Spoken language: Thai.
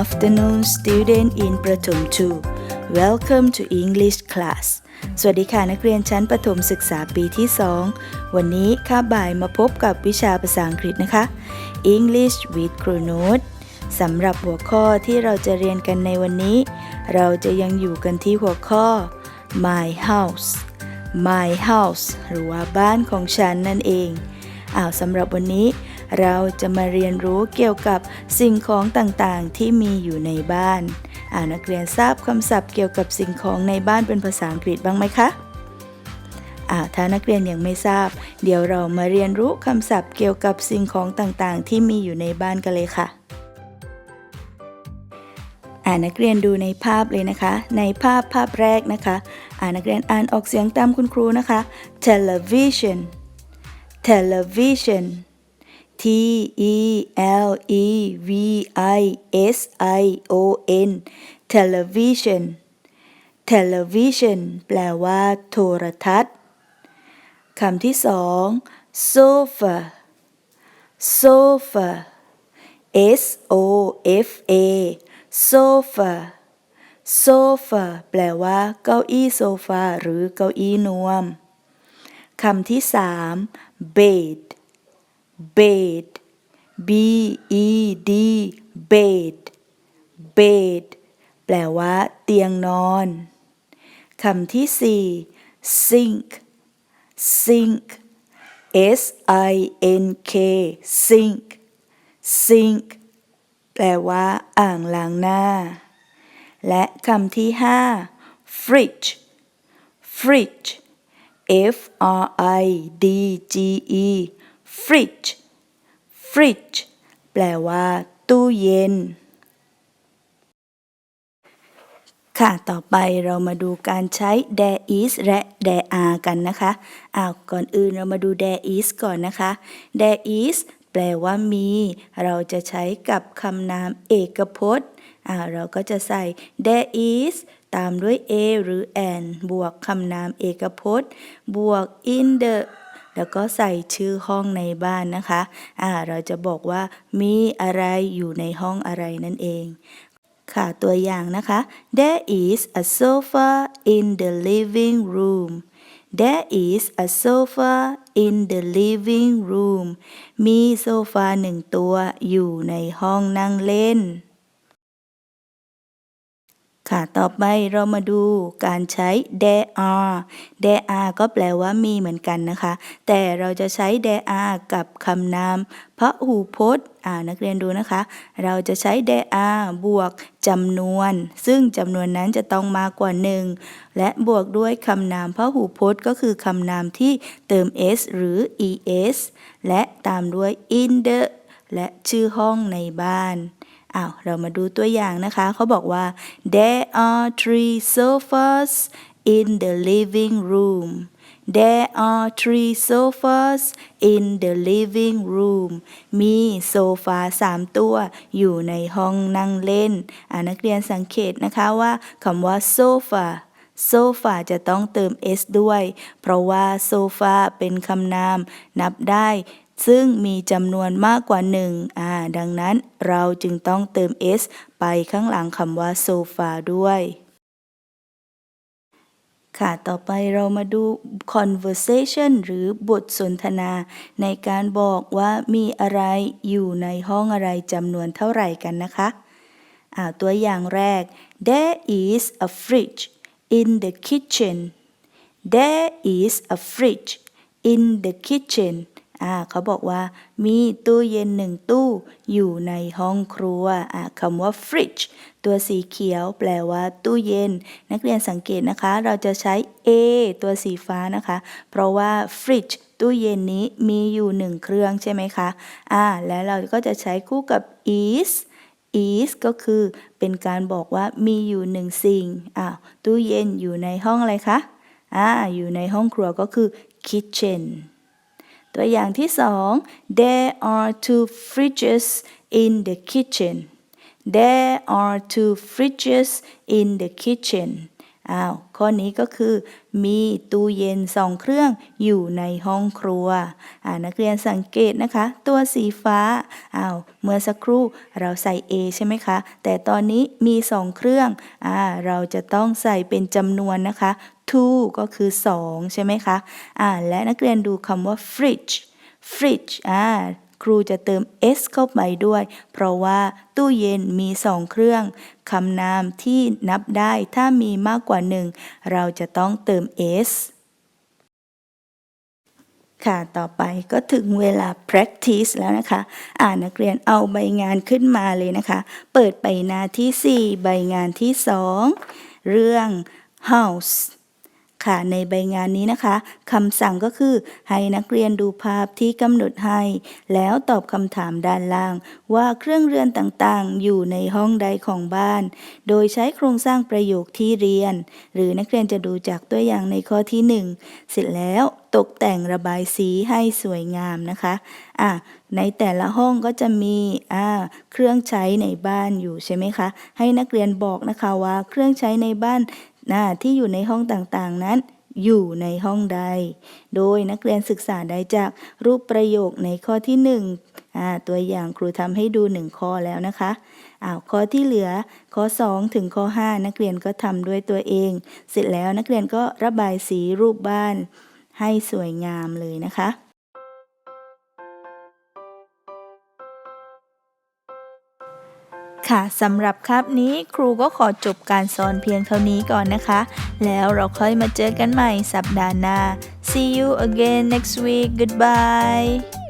afternoon, student in Prathom 2. Welcome to English class. สวัสดีค่ะนักเรียนชั้นประถมศึกษาปีที่ 2 วันนี้ค่าบ่ายมาพบกับวิชาภาษาอังกฤษนะคะ English with c r o n o t สำหรับหัวข้อที่เราจะเรียนกันในวันนี้ เราจะยังอยู่กันที่หัวข้อ My house My house หรือว่าบ้านของฉันนั่นเองอ้าวสำหรับวันนี้ เราจะมาเรียนรู้เกี่ยวกับสิ่งของต่างๆ ที่มีอยู่ในบ้าน อ่านักเรียนทราบคำศัพท์เกี่ยวกับสิ่งของในบ้านเป็นภาษาอังกฤษบ้างไหมคะถ้านักเรียนยังไม่ทราบ เดี๋ยวเรามาเรียนรู้คำศัพท์เกี่ยวกับสิ่งของต่างๆ ที่มีอยู่ในบ้านกันเลยค่ะอ่านักเรียนดูในภาพเลยนะคะ ในภาพภาพแรกนะคะ อ่านักเรียนอ่านออกเสียงตามคุณครูนะคะ television television T E L E V I S I O N television television แปลว่าโทรทัศน์คำที่สอง sofa sofa S O F A sofa sofa แปลว่าเก้าอี้โซฟาหรือเก้าอี้นวมคำที่สาม bed bed b e d bed bed แปลว่าเตียงนอนคำที่สี่ sink sink s i n k sink sink แปลว่าอ่างล้างหน้า และคำที่ห้า fridge fridge f r i d g e fridge fridge แปลว่าตู้เย็น ค่ะ ต่อไปเรามาดูการใช้ there is และ there are กันนะคะอ้าวก่อนอื่นเรามาดู there is ก่อนนะคะ there is แปลว่ามี เราจะใช้กับคำนามเอกพจน์อ่าเราก็จะใส่ there is ตามด้วย a หรือ an บวกคำนามเอกพจน์ บวก in the แล้วก็ใส่ชื่อห้องในบ้านนะคะ อ่า เราจะบอกว่ามีอะไรอยู่ในห้องอะไรนั่นเอง ค่ะ ตัวอย่างนะคะ There is a sofa in the living room There is a sofa in the living room มีโซฟาหนึ่งตัวอยู่ในห้องนั่งเล่น ค่ะ ต่อไปเรามาดูการใช้ there are there are ก็แปลว่ามีเหมือนกันนะคะ แต่เราจะใช้ there are กับคำนามพหูพจน์อ่านักเรียนดูนะคะ เราจะใช้ there are บวกจำนวน ซึ่งจำนวนนั้นจะต้องมากกว่าหนึ่งและบวกด้วยคำนามพหูพจน์ ก็คือคำนามที่เติม s หรือ es และตามด้วย in the และชื่อห้องในบ้าน อ้าวเรามาดูตัวอย่างนะคะ เขาบอกว่า there are three sofas in the living room there are three sofas in the living room มีโซฟาสามตัวอยู่ในห้องนั่งเล่นอ่านักเรียนสังเกตนะคะว่าคำว่า sofa โซฟาจะต้องเติม s ด้วย เพราะว่าโซฟาเป็นคำนาม นับได้ซึ่งมีจำนวนมากกว่าหนึ่งอ่า ดังนั้นเราจึงต้องเติม s ไปข้างหลังคำว่าโซฟาด้วยค่ะ ต่อไปเรามาดู conversation หรือบทสนทนา ในการบอกว่ามีอะไรอยู่ในห้องอะไรจำนวนเท่าไหร่กันนะคะอ่าตัวอย่างแรก there is a fridge in the kitchen there is a fridge in the kitchen อ่าเขาบอกว่า มีตู้เย็นหนึ่งตู้อยู่ในห้องครัวอ่าคำว่า fridge ตัวสีเขียวแปลว่าตู้เย็น นักเรียนสังเกตนะคะ เราจะใช้ a ตัวสีฟ้านะคะ เพราะว่า fridge ตู้เย็นนี้มีอยู่หนึ่งเครื่องใช่ไหมคะอ่าแล้วเราก็จะใช้คู่กับ is is ก็คือเป็นการบอกว่ามีอยู่หนึ่งสิ่งอ้าวตู้เย็นอยู่ในห้องอะไรคะอ่าอยู่ในห้องครัวก็คือ kitchen ตัวอย่างที่สอง there are two fridges in the kitchen there are two fridges in the kitchen อ้าว ข้อนี้ก็คือมีตู้เย็นสองเครื่องอยู่ในห้องครัว อ่า นักเรียนสังเกตนะคะ ตัวสีฟ้า อ้าว เมื่อสักครู่เราใส่ A ใช่ไหมคะ แต่ตอนนี้มีสองเครื่อง อ่า เราจะต้องใส่เป็นจำนวนนะคะ two ก็คือ 2 ใช่ไหมคะอ่าและนักเรียนดูคำว่า fridge fridge อ่าครูจะเติม s เข้าไปด้วย เพราะว่าตู้เย็นมีสองเครื่องคำนามที่นับได้ถ้ามีมากกว่าหนึ่งเราจะต้องเติม s ค่ะ ต่อไปก็ถึงเวลา practice แล้วนะคะ อ่านนักเรียนเอาใบงานขึ้นมาเลยนะคะ เปิดไปหน้าที่ 4 ใบงานที่ 2 เรื่อง house ค่ะ ในใบงานนี้นะคะคำสั่งก็คือ ให้นักเรียนดูภาพที่กำหนดให้ แล้วตอบคำถามด้านล่าง ว่าเครื่องเรือนต่างๆ อยู่ในห้องใดของบ้าน โดยใช้โครงสร้างประโยคที่เรียน หรือนักเรียนจะดูจากตัวอย่างในข้อที่ 1 เสร็จแล้วตกแต่งระบายสีให้สวยงามนะคะอะในแต่ละห้องก็จะมีอ่าเครื่องใช้ในบ้านอยู่ใช่ไหมคะ ให้นักเรียนบอกนะคะว่าเครื่องใช้ในบ้าน นะที่อยู่ในห้องต่างๆนั้น อยู่ในห้องใด โดยนักเรียนศึกษาได้จากรูปประโยคในข้อที่1อ่าตัวอย่างครูทำให้ดู 1 ข้อแล้วนะคะอ้าวข้อที่เหลือข้อ 2 ถึงข้อ 5 นักเรียนก็ทำด้วยตัวเอง เสร็จแล้วนักเรียนก็ระบายสีรูปบ้านให้สวยงามเลยนะคะ ค่ะสำหรับคาบนี้ครูก็ขอจบการสอนเพียงเท่านี้ก่อนนะคะ แล้วเราค่อยมาเจอกันใหม่สัปดาห์หน้า see you again next week goodbye